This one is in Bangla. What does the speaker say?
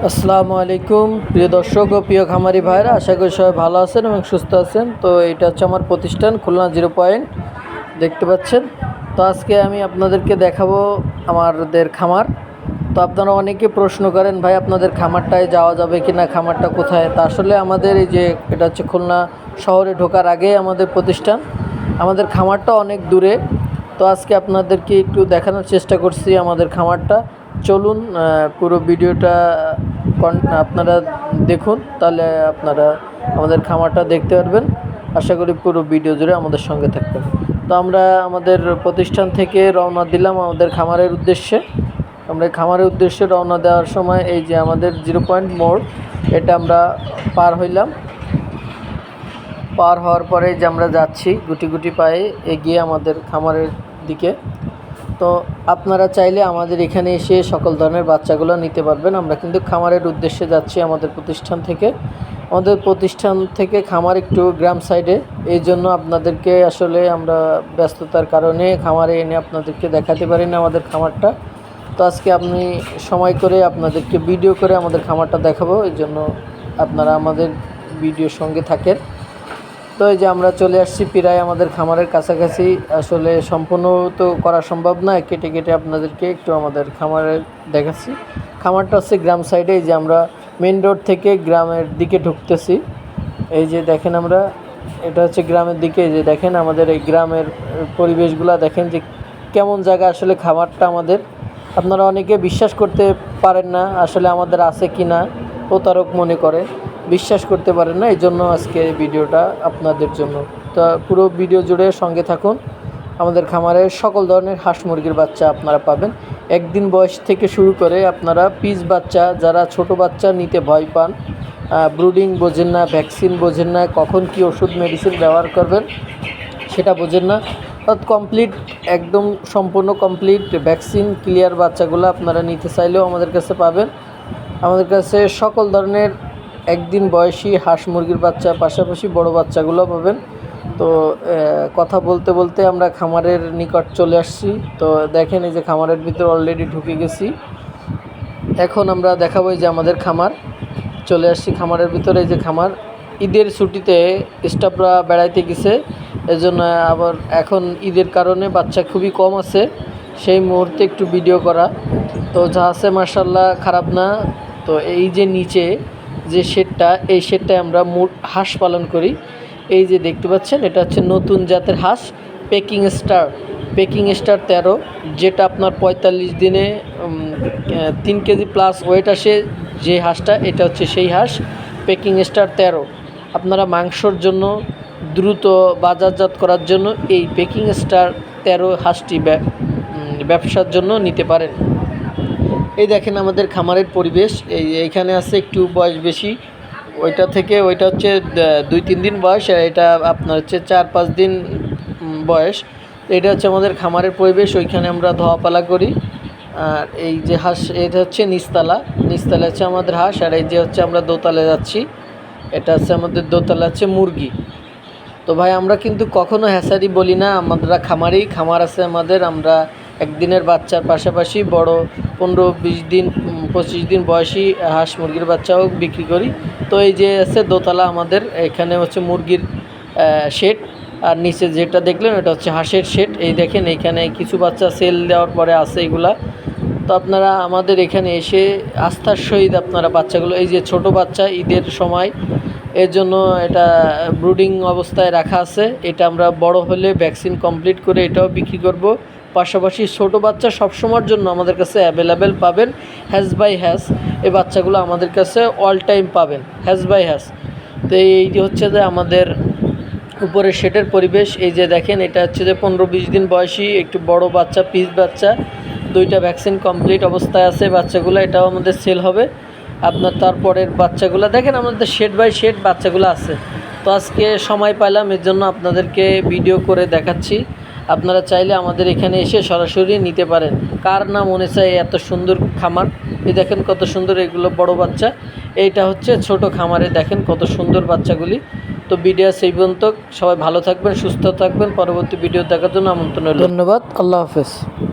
আসসালামু আলাইকুম, প্রিয় দর্শক ও প্রিয় খামারি ভাইরা, আশা করি সবাই ভালো আছেন এবং সুস্থ আছেন। তো এটা হচ্ছে আমার প্রতিষ্ঠান, খুলনা জিরো পয়েন্ট, দেখতে পাচ্ছেন। তো আজকে আমি আপনাদেরকে দেখাবো আমাদের খামার। তো আপনারা অনেকে প্রশ্ন করেন, ভাই, আপনাদের খামারটায় যাওয়া যাবে কি না খামারটা কোথায়? তা আসলে আমাদের এই যে, এটা হচ্ছে খুলনা শহরে ঢোকার আগে আমাদের প্রতিষ্ঠান। আমাদের খামারটা অনেক দূরে। তো আজকে আপনাদেরকে একটু দেখানোর চেষ্টা করছি আমাদের খামারটা। চলুন পুরো ভিডিওটা আপনারা দেখুন, তাহলে আপনারা আমাদের খামারটা দেখতে পারবেন। আশা করি পুরো ভিডিও জুড়ে আমাদের সঙ্গে থাকবেন। তো আমরা আমাদের প্রতিষ্ঠান থেকে রওনা দিলাম আমাদের খামারের উদ্দেশ্যে। আমরা খামারের উদ্দেশ্যে রওনা দেওয়ার সময় এই যে আমাদের জিরো পয়েন্ট মোড়, এটা আমরা পার হইলাম। পার হওয়ার পরে যে আমরা যাচ্ছি, গুটি গুটি পায়ে এগিয়ে আমাদের খামারের দিকে। তো আপনারা চাইলে আমাদের এখানে এসে সকল ধরনের বাচ্চাগুলো নিতে পারবেন। আমরা কিন্তু খামারের উদ্দেশ্যে যাচ্ছি আমাদের প্রতিষ্ঠান থেকে। আমাদের প্রতিষ্ঠান থেকে খামার একটু গ্রাম সাইডে। এই জন্য আপনাদেরকে আসলে আমরা ব্যস্ততার কারণে খামারে এনে আপনাদেরকে দেখাতে পারি না আমাদের খামারটা। তো আজকে আপনি সময় করে আপনাদেরকে ভিডিও করে আমাদের খামারটা দেখাবো। এই জন্য আপনারা আমাদের ভিডিওর সঙ্গে থাকেন। তো এই যে আমরা চলে আসছি প্রায় আমাদের খামারের কাছাকাছি, আসলে সম্পূর্ণ তো করা সম্ভব নয় কেটে কেটে আপনাদেরকে একটু আমাদের খামারে দেখাচ্ছি। খামারটা হচ্ছে গ্রাম সাইডে, এই যে আমরা মেন রোড থেকে গ্রামের দিকে ঢুকতেছি। এই যে দেখেন আমরা, এটা হচ্ছে গ্রামের দিকে যে দেখেন আমাদের এই গ্রামের পরিবেশগুলো, দেখেন যে কেমন জায়গা আসলে খামারটা আমাদের। আপনারা অনেকে বিশ্বাস করতে পারেন না আসলে আমাদের আছে কি না প্রতারক মনে করে, বিশ্বাস করতে পারেন না এই জন্য আজকে এই ভিডিওটা আপনাদের জন্য। তা পুরো ভিডিও জুড়ে সঙ্গে থাকুন। আমাদের খামারে সকল ধরনের হাঁস মুরগির বাচ্চা আপনারা পাবেন। একদিন বয়স থেকে শুরু করে আপনারা পিস বাচ্চা, যারা ছোট বাচ্চা নিতে ভয় পান ব্রুডিং বোঝেন না, ভ্যাকসিন বোঝেন না, কখন কি ওষুধ মেডিসিন ব্যবহার করবেন সেটা বোঝেন না। অর্থাৎ কমপ্লিট একদম সম্পূর্ণ কমপ্লিট ভ্যাকসিন ক্লিয়ার বাচ্চাগুলো আপনারা নিতে চাইলেও আমাদের কাছে পাবেন। আমাদের কাছে সকল ধরনের একদিন বয়সী হাঁস মুরগির বাচ্চা, পাশাপাশি বড় বাচ্চাগুলো পাবেন। তো কথা বলতে বলতে আমরা খামারের নিকট চলে আসছি। তো, দেখেন এই যে খামারের ভিতরে অলরেডি ঢুকে গেছি। এখন আমরা দেখাবো যে আমাদের খামার। চলে আসছি খামারের ভিতরে, এই যে খামার। ঈদের ছুটিতে স্টাফরা বেড়াইতে গেছে। এজন্য আবার এখন ঈদের কারণে বাচ্চা খুবই কম আছে। সেই মুহূর্তে একটু ভিডিও করা। তো যা আছে মার্শাল্লাহ খারাপ না। তো এই যে নিচে যে শেডটা, এই শেডটায় আমরা মুর হাঁস পালন করি। এই যে দেখতে পাচ্ছেন, এটা হচ্ছে নতুন জাতের হাঁস পেকিং স্টার পেকিং স্টার তেরো, যেটা আপনার পঁয়তাল্লিশ দিনে তিন কেজি প্লাস ওয়েট আসে যে হাঁসটা, এটা হচ্ছে সেই হাঁস পেকিং স্টার তেরো। আপনারা মাংসর জন্য দ্রুত বাজারজাত করার জন্য এই পেকিং স্টার তেরো হাঁসটি ব্যা- ব্যবসার জন্য নিতে পারেন। এই দেখেন আমাদের খামারের পরিবেশ। এই এইখানে আছে একটু বয়স বেশি। ওইটা থেকে ওইটা হচ্ছে দুই তিন দিন বয়স, আর এটা আপনার হচ্ছে চার পাঁচ দিন বয়স। এটা হচ্ছে আমাদের খামারের পরিবেশ, ওইখানে আমরা ধোয়াপালা করি। আর এই যে হাঁস, এটা হচ্ছে নিচতলা। নিচতলা হচ্ছে আমাদের হাঁস, আর এই যে হচ্ছে আমরা দোতলায় যাচ্ছি। এটা হচ্ছে আমাদের দোতলা হচ্ছে মুরগি। তো ভাই, আমরা কিন্তু কখনো হ্যাসারি বলি না, আমরা খামারেই খামার আছে আমাদের, আমরা একদিনের বাচ্চার পাশাপাশি বড় পনেরো বিশ দিন পঁচিশ দিন বয়সী হাঁস মুরগির বাচ্চাও বিক্রি করি। তো এই যে আছে দোতলা আমাদের, এখানে হচ্ছে মুরগির শেড আর নিচে যেটা দেখলেন, এটা হচ্ছে হাঁসের শেড এই দেখেন এইখানে কিছু বাচ্চা সেল দেওয়ার পরে আছে এগুলা। তো আপনারা আমাদের এখানে এসে আস্থার সহিত আপনারা বাচ্চাগুলো, এই যে ছোট বাচ্চা ঈদের সময়, এর জন্য এটা ব্রুডিং অবস্থায় রাখা আছে। এটা আমরা বড় হলে ভ্যাকসিন কমপ্লিট করে এটাও বিক্রি করব। পাশাপাশি ছোট বাচ্চা সবসময়ের জন্য আমাদের কাছে অ্যাভেলেবেল পাবেন হ্যাজ বাই হ্যাজ। এই বাচ্চাগুলো আমাদের কাছে অল টাইম পাবেন, হ্যাজ বাই হ্যাজ। তো এই যে হচ্ছে যে আমাদের উপরে শেডের পরিবেশ, এই যে দেখেন এটা হচ্ছে যে পনেরো বিশ দিন বয়সী একটু বড় বাচ্চা, পিস বাচ্চা। দুইটা ভ্যাকসিন কমপ্লিট অবস্থায় আছে, বাচ্চাগুলো এটাও আমাদের সেল হবে। আপনার তারপরের বাচ্চাগুলো, দেখেন আমাদের শেড বাই শেড বাচ্চাগুলো আছে। তো আজকে সময় পাইলাম, এর জন্য আপনাদেরকে ভিডিও করে দেখাচ্ছি। আপনারা চাইলে আমাদের এখানে এসে সরাসরি নিতে পারেন। কার না মনে চায় এত সুন্দর খামার। এই দেখেন কত সুন্দর এগুলো বড় বাচ্চা। এইটা হচ্ছে ছোট খামারে, দেখেন কত সুন্দর বাচ্চাগুলি। তো ভিডিও সেই পর্যন্ত। সবাই ভালো থাকবেন, সুস্থ থাকবেন। পরবর্তী ভিডিও দেখার জন্য আমন্ত্রণ। ধন্যবাদ। আল্লাহ হাফেজ।